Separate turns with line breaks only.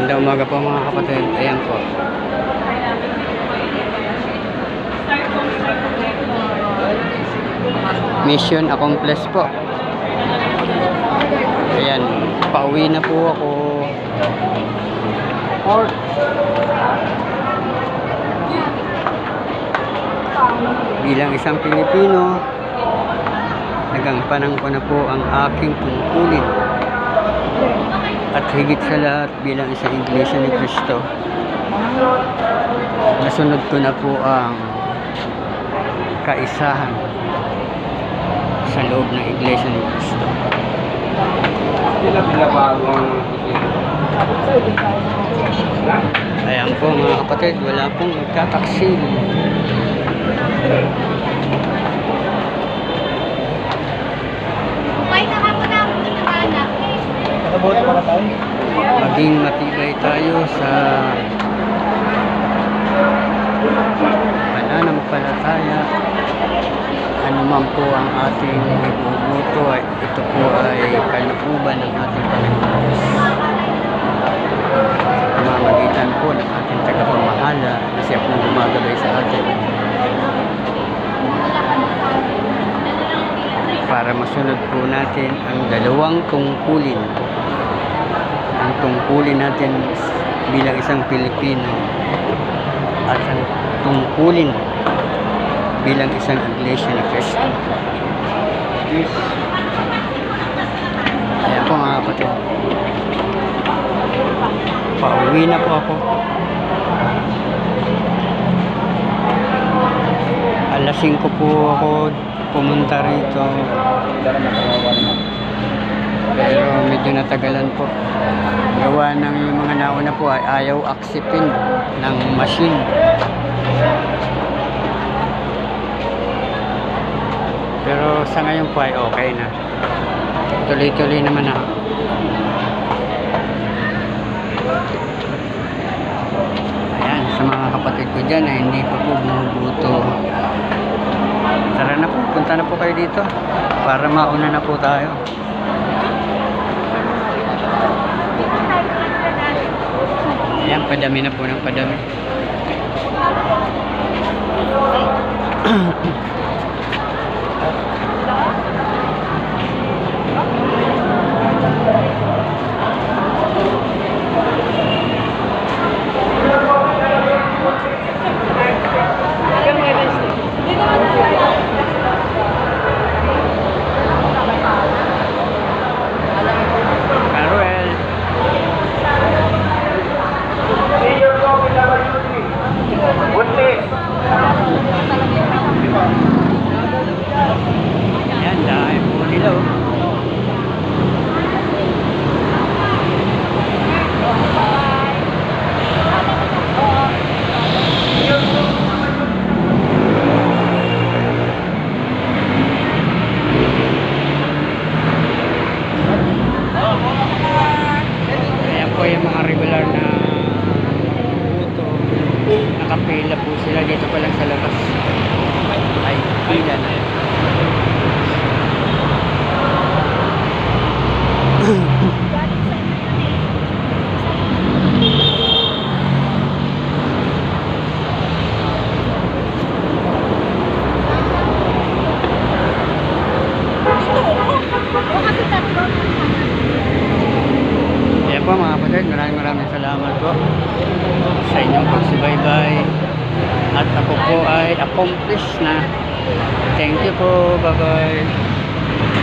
Ganda umaga po mga kapatid. Ayan po. Mission accomplished po. Ayan, pauwi na po ako. Bilang isang Pilipino, nagampanan ko na po ang aking tungkulin. At higit sa lahat bilang isang Iglesia ni Cristo, nasunod ko na po ang kaisahan sa loob ng Iglesia ni
pinabagong
Ayan po mga kapatid, wala pong nagtataksil.
Kumain na ka muna ako ng anak.
Nakaboto para tayo?
Maging matibay tayo sa pananampalataya. Ano man po ang ating ibubuto, ay ito po ay kalooban ng ating Panginoon. Pamamagitan po ng ating tagapamahala na siya po gumagabay sa atin. Para masunod po natin ang dalawang tungkulin ang tungkulin natin bilang isang Pilipino at ang tungkulin bilang isang Iglesia ni Cristo. Ayan po mga kapatid. Pauwi na po ako. Alas 5 po ako pumunta rito.
Dara nakawawan na.
Pero medyo natagalan po. Gawa ng yung mga nauna po ay ayaw aksipin ng machine. Pero sa ngayon po ay okay na. Tuloy-tuloy naman na. Ayan, sa mga kapatid ko dyan na hindi pa po bumubuto. Tara na po, punta na po kayo dito para mauna na po tayo. Padami na po ng padami. Maruel. Ayan, dahil po nila oh. Ayan po yung mga regular na buto. Nakapila po sila dito pa lang sa labas. Ay, pila na. Ayan po mga kapatid, maraming maraming salamat po sa inyong pagsubaybay. At ako po ay accomplished na. Thank you po. Bye-bye.